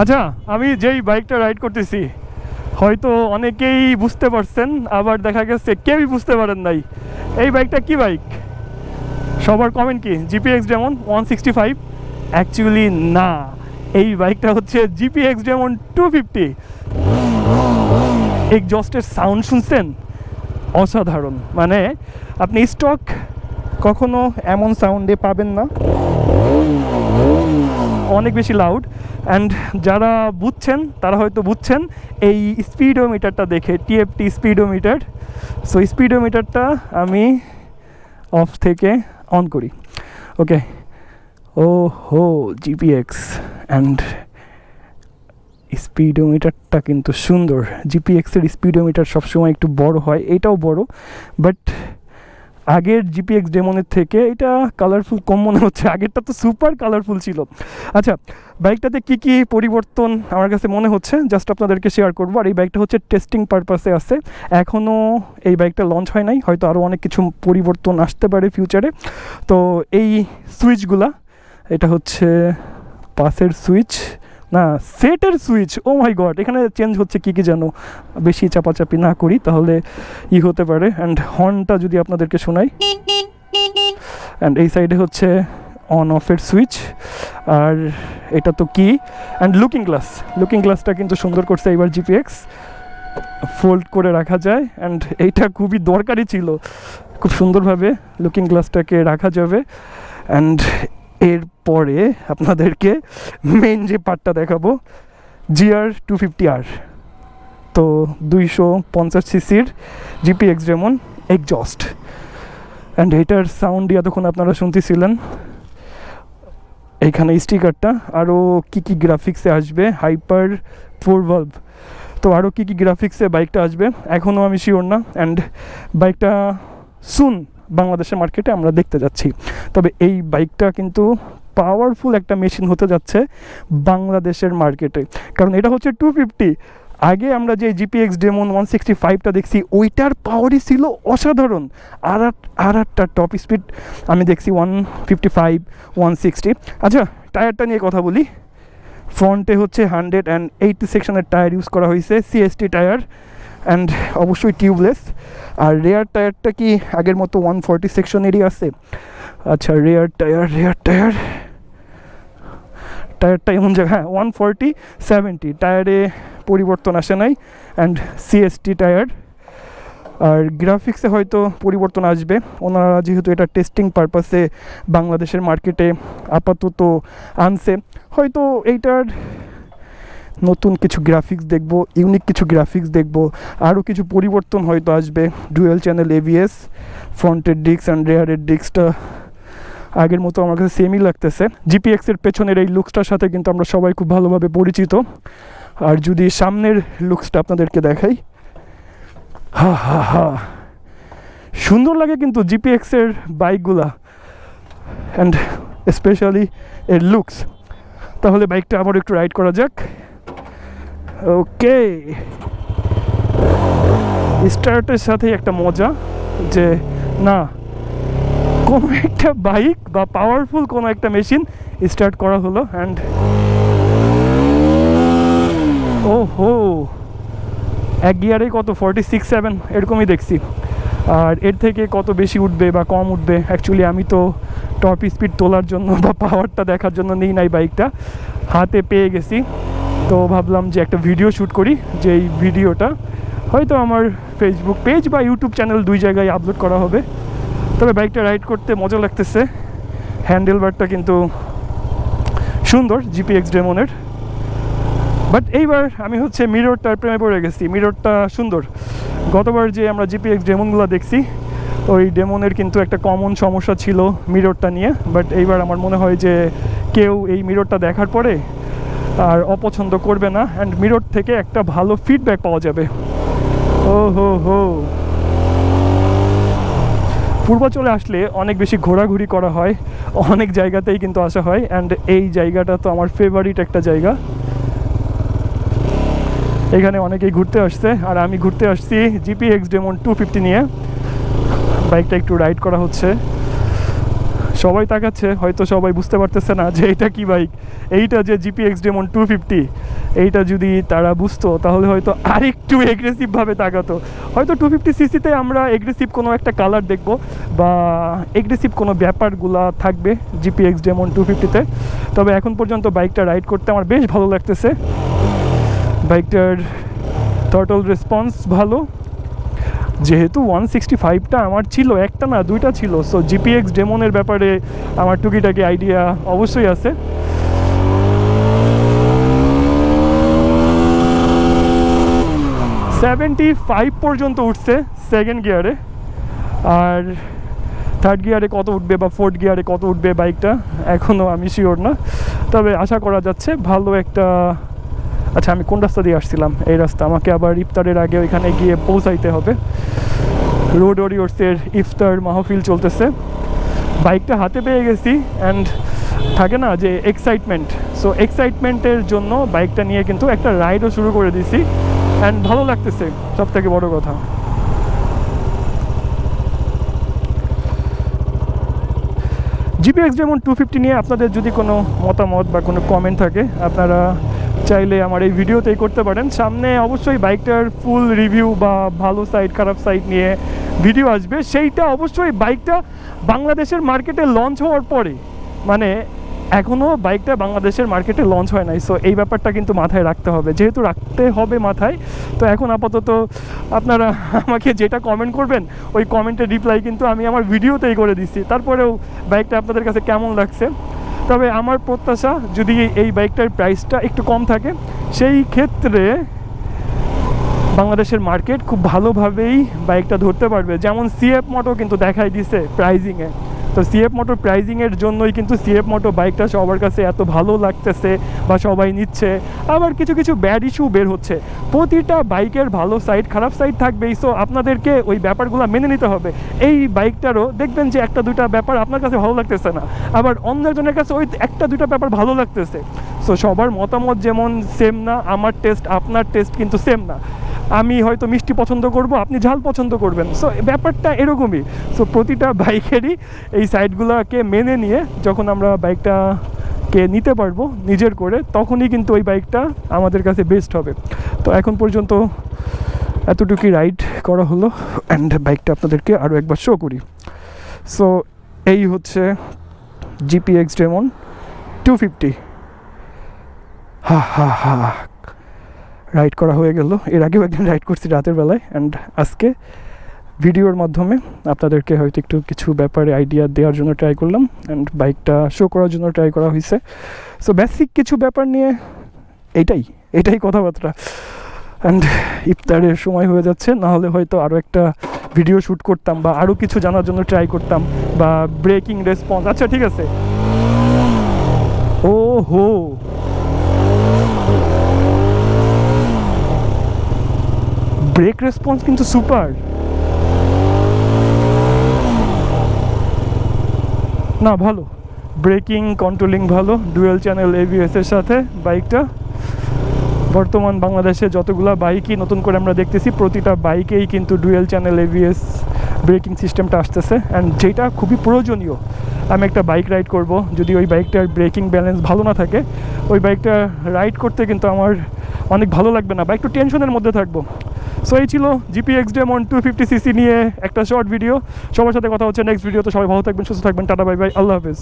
আচ্ছা আমি যেই বাইকটা রাইড করতেছি, হয়তো অনেকেই বুঝতে পারছেন, আবার দেখা গেছে কেউই বুঝতে পারেন নাই। এই বাইকটা কি বাইক? সবার কমেন্ট কি? GPX Demon one sixty five actually না। এই বাইকটা হচ্ছে জিপিএক্স ডেমন টু ফিফটি এক্সজস্টের সাউন্ড শুনছেন? অসাধারণ। মানে আপনি স্টক কখনো এমন সাউন্ডে পাবেন না। অনেক বেশি লাউড অ্যান্ড যারা বুঝছেন, তারা হয়তো বুঝছেন, এই স্পিডোমিটারটা দেখে টিএফটি স্পিডোমিটার সো স্পিডোমিটারটা আমি অফ থেকে অন করি। ওকে ও হো জিপিএক্স অ্যান্ড স্পিডোমিটারটা কিন্তু সুন্দর। জিপিএক্সের স্পিডোমিটার সবসময় একটু বড় হয়, এটাও বড় বাট আগের জিপিএক্স ডেমনের থেকে এটা কালারফুল কম মনে হচ্ছে। আগেরটা তো সুপার কালারফুল ছিল। আচ্ছা বাইকটাতে কি কি পরিবর্তন আমার কাছে মনে হচ্ছে? জাস্ট আপনাদেরকে শেয়ার করব। আর এই বাইকটা হচ্ছে টেস্টিং পারপাসে আছে। এখনও এই বাইকটা লঞ্চ হয় নাই। হয়তো আরও অনেক কিছু পরিবর্তন আসতে পারে ফিউচারে তো এই সুইচগুলা এটা হচ্ছে পাসের সুইচ না, সেটের সুইচ ও মাই গড এখানে চেঞ্জ হচ্ছে কি কি যেন। বেশি চাপাচাপি না করি, তাহলে ই হতে পারে। অ্যান্ড হর্নটা যদি আপনাদেরকে শোনাই। অ্যান্ড এই সাইডে হচ্ছে অন অফের সুইচ আর এটা তো কি? অ্যান্ড লুকিং গ্লাস লুকিং গ্লাসটা কিন্তু সুন্দর করছে এবার জিপিএক্স ফোল্ড করে রাখা যায়। অ্যান্ড এইটা খুবই দরকারি ছিল। খুব সুন্দরভাবে লুকিং গ্লাসটাকে রাখা যাবে। অ্যান্ড এরপরে আপনাদেরকে মেন যে পার্টটা দেখাবো জিআর টু ফিফটি আর তো দুইশো পঞ্চাশ সিসির জিপিএক্স যেমন এক্সজস্ট অ্যান্ড এটার সাউন্ড এতক্ষণ আপনারা শুনতেছিলেন। এইখানে স্টিকারটা আরও কী কী গ্রাফিক্সে আসবে? হাইপার ফোর ভালভ তো আরও কী কী গ্রাফিক্সে বাইকটা আসবে? এখনও আমি শিওর না। অ্যান্ড বাইকটা সুন বাংলাদেশের মার্কেটে আমরা দেখতে যাচ্ছি। তবে এই বাইকটা কিন্তু পাওয়ারফুল একটা মেশিন হতে যাচ্ছে বাংলাদেশের মার্কেটে। কারণ এটা হচ্ছে টু ফিফটি আগে আমরা যে জিপিএক্স ডেমন ওয়ান সিক্সটি ফাইভটা দেখছি, ওইটার পাওয়ারই ছিল অসাধারণ। আর আর একটা টপ স্পিড আমি দেখছি one fifty five one sixty আচ্ছা টায়ারটা নিয়ে কথা বলি। ফ্রন্টে হচ্ছে হান্ড্রেড অ্যান্ড এইটি সেকশনের টায়ার ইউজ করা হয়েছে সিএসটি টায়ার। অ্যান্ড অবশ্যই টিউবলেস আর রেয়ার টায়ারটা কি আগের মতো ওয়ান ফর্টি সেকশনেরই আছে? আচ্ছা রেয়ার টায়ার রেয়ার টায়ার টায়ারটা এমন জায়গা হ্যাঁ ওয়ান ফর্টি সেভেন্টি টায়ারে পরিবর্তন আসে নাই অ্যান্ড সিএসটি টায়ার আর গ্রাফিক্সে হয়তো পরিবর্তন আসবে। ওনারা যেহেতু এটা টেস্টিং পারপাসে বাংলাদেশের মার্কেটে আপাতত আনছে। হয়তো এইটার নতুন কিছু গ্রাফিক্স দেখব ইউনিক কিছু গ্রাফিক্স দেখব, আরও কিছু পরিবর্তন হয়তো আসবে। ডুয়েল চ্যানেল এভিএস ফ্রন্টের ডিস্ক অ্যান্ড রেয়ারের ডিস্কটা আগের মতো আমার কাছে সেমই লাগতেছে। জিপিএক্সের পেছনের এই লুকসটার সাথে কিন্তু আমরা সবাই খুব ভালোভাবে পরিচিত। আর যদি সামনের লুকসটা আপনাদেরকে দেখাই, হা হা হা। সুন্দর লাগে কিন্তু জিপিএক্সের বাইকগুলা অ্যান্ড স্পেশালি এর লুকস তাহলে বাইকটা আবার একটু রাইড করা যাক। ওকে স্টার্টের সাথে একটা মজা যে, না, কোনো একটা বাইক বা পাওয়ারফুল কোনো একটা মেশিন স্টার্ট করা হলো অ্যান্ড ও হো এক গিয়ারে কত? ফর্টি সিক্স সেভেন এরকমই দেখছি। আর এর থেকে কত বেশি উঠবে বা কম উঠবে? অ্যাকচুয়ালি আমি তো টপ স্পিড তোলার জন্য বা পাওয়ারটা দেখার জন্য নিই নাই বাইকটা হাতে পেয়ে গেছি। তো ভাবলাম যে একটা ভিডিও শ্যুট করি যে এই ভিডিওটা হয়তো আমার ফেসবুক পেজ বা ইউটিউব চ্যানেল দুই জায়গায় আপলোড করা হবে। তবে বাইকটা রাইড করতে মজা লাগতেছে। হ্যান্ডেল বারটা কিন্তু সুন্দর জিপিএক্স ডেমনের বাট এইবার আমি হচ্ছে মিররটার প্রেমে পড়ে গেছি। মিররটা সুন্দর। গতবার যে আমরা জিপিএক্স ডেমনগুলো দেখছি, ওই ডেমনের কিন্তু একটা কমন সমস্যা ছিল মিররটা নিয়ে। বাট এইবার আমার মনে হয় যে কেউ এই মিররটা দেখার পরে আর অপছন্দ করবে না। অ্যান্ড মিরর থেকে একটা ভালো ফিডব্যাক পাওয়া যাবে। ও হো হো পূর্বাচলে আসলে অনেক বেশি ঘোরাঘুরি করা হয়। অনেক জায়গাতেই কিন্তু আসা হয়। অ্যান্ড এই জায়গাটা তো আমার ফেভারিট একটা জায়গা। এখানে অনেকেই ঘুরতে আসছে। আর আমি ঘুরতে আসছি জিপিএক্স ডেমন টু ফিফটি নিয়ে। বাইকটা একটু রাইড করা হচ্ছে। সবাই তাকাচ্ছে, হয়তো সবাই বুঝতে পারতেছে না যে এটা কি বাইক। এইটা যে জিপিএক্স ডেমন টু ফিফটি এইটা যদি তারা বুঝতো, তাহলে হয়তো আরেকটু এগ্রেসিভভাবে তাকাতো। হয়তো টু ফিফটি সিসিতে আমরা এগ্রেসিভ কোনো একটা কালার দেখব, বা এগ্রেসিভ কোনো ব্যাপারগুলা থাকবে জিপিএক্স ডেমন টু ফিফটিতে তবে এখন পর্যন্ত বাইকটা রাইড করতে আমার বেশ ভালো লাগতেছে। বাইকটার টর্টল রেসপন্স ভালো। যেহেতু ওয়ান সিক্সটি ফাইভটা আমার ছিল, একটা না, দুইটা ছিল। সো জিপিএক্স ডেমনের ব্যাপারে আমার টুকিটাকি আইডিয়া অবশ্যই আছে। সেভেন্টি ফাইভ পর্যন্ত উঠছে সেকেন্ড গিয়ারে আর থার্ড গিয়ারে কত উঠবে বা ফোর্থ গিয়ারে কত উঠবে বাইকটা এখনও আমি শিওর না। তবে আশা করা যাচ্ছে ভালো একটা আচ্ছা আমি কোন রাস্তা দিয়ে আসছিলাম? এই রাস্তা। আমাকে আবার ইফতারের আগে ওইখানে গিয়ে পৌঁছাইতে হবে। রোড ওরিয়র্সের ইফতার মাহফিল চলতেছে। বাইকটা হাতে পেয়ে গেছি অ্যান্ড থাকে না যে এক্সাইটমেন্ট সো এক্সাইটমেন্টের জন্য বাইকটা নিয়ে কিন্তু একটা রাইডও শুরু করে দিছি অ্যান্ড ভালো লাগতেছে। সব থেকে বড় কথা। জিপিএক্স যেমন টু ফিফটি নিয়ে আপনাদের যদি কোনো মতামত বা কোনো কমেন্ট থাকে, আপনারা চাইলে আমার এই ভিডিওতেই করতে পারেন। সামনে অবশ্যই বাইকটার ফুল রিভিউ বা ভালো সাইড খারাপ সাইড নিয়ে ভিডিও আসবে। সেইটা অবশ্যই বাইকটা বাংলাদেশের মার্কেটে লঞ্চ হওয়ার পরে মানে এখনও বাইকটা বাংলাদেশের মার্কেটে লঞ্চ হয় নাই। সো এই ব্যাপারটা কিন্তু মাথায় রাখতে হবে। যেহেতু রাখতে হবে মাথায়, তো এখন আপাতত আপনারা আমাকে যেটা কমেন্ট করবেন, ওই কমেন্টের রিপ্লাই কিন্তু আমি আমার ভিডিওতেই করে দিচ্ছি। তারপরেও বাইকটা আপনাদের কাছে কেমন লাগছে? তবে আমার প্রত্যাশা যদি এই বাইকটার প্রাইসটা একটু কম থাকে, সেই ক্ষেত্রে বাংলাদেশের মার্কেট খুব ভালোভাবেই বাইকটা ধরতে পারবে। যেমন সিএফ মোটো কিন্তু দেখাই দিছে প্রাইজিংয়ে তো সিএফ মোটর প্রাইজিংয়ের জন্যই কিন্তু সিএফ মোটো বাইকটা সবার কাছে এত ভালো লাগতেছে বা সবাই নিচ্ছে। আবার কিছু কিছু ব্যাড ইস্যু বের হচ্ছে। প্রতিটা বাইকের ভালো সাইড খারাপ সাইড থাকবেই। সো আপনাদেরকে ওই ব্যাপারগুলো মেনে নিতে হবে। এই বাইকটারও দেখবেন যে একটা দুইটা ব্যাপার আপনার কাছে ভালো লাগতেছে না। আবার অন্য অন্যজনের কাছে ওই একটা দুইটা ব্যাপার ভালো লাগতেছে। সো সবার মতামত যেমন সেম না, আমার টেস্ট আপনার টেস্ট কিন্তু সেম না। আমি হয়তো মিষ্টি পছন্দ করব, আপনি ঝাল পছন্দ করবেন। সো ব্যাপারটা এরকমই। সো প্রতিটা বাইকেরই এই সাইডগুলোকে মেনে নিয়ে যখন আমরা বাইকটাকে নিতে পারব নিজের করে, তখনই কিন্তু ওই বাইকটা আমাদের কাছে বেস্ট হবে। তো, এখন পর্যন্ত এতটুকুই রাইড করা হলো অ্যান্ড বাইকটা আপনাদেরকে আরও একবার শো করি। সো এই হচ্ছে জিপিএক্স ডেমন টু ফিফটি হা হা হা রাইড করা হয়ে গেল। এর আগেও একদিন রাইড করছি রাতের বেলায় অ্যান্ড আজকে ভিডিওর মাধ্যমে আপনাদেরকে হয়তো একটু কিছু ব্যাপারে আইডিয়া দেওয়ার জন্য ট্রাই করলাম অ্যান্ড বাইকটা শো করার জন্য ট্রাই করা হয়েছে সো বেসিক কিছু ব্যাপার নিয়ে এইটাই এটাই কথাবার্তা। অ্যান্ড ইফতারের সময় হয়ে যাচ্ছে না হলে হয়তো আরও একটা ভিডিও শ্যুট করতাম বা আরও কিছু জানার জন্য ট্রাই করতাম বা ব্রেকিং রেসপন্স আচ্ছা ঠিক আছে। ও হো ব্রেক রেসপন্স কিন্তু সুপার না, ভালো। ব্রেকিং কন্ট্রোলিং ভালো। ডুয়েল চ্যানেল এবিএস এর সাথে বাইকটা বর্তমান বাংলাদেশে যতগুলো বাইকই নতুন করে আমরা দেখতেছি, প্রতিটা বাইকেই কিন্তু ডুয়েল চ্যানেল এবিএস ব্রেকিং সিস্টেমটা আসতেছে। অ্যান্ড যেটা খুবই প্রয়োজনীয়। আমি একটা বাইক রাইড করব। যদি ওই বাইকটার ব্রেকিং ব্যালেন্স ভালো না থাকে, ওই বাইকটা রাইড করতে কিন্তু আমার অনেক ভালো লাগবে না বা একটু টেনশনের মধ্যে থাকব। সো এই ছিল G P X Demon two fifty CC নিয়ে একটা শর্ট ভিডিও সবার সাথে কথা হচ্ছে নেক্সট ভিডিও তো সবাই ভালো থাকবেন, সুস্থ থাকবেন, টাটা বাই বাই আল্লাহ হাফিজ।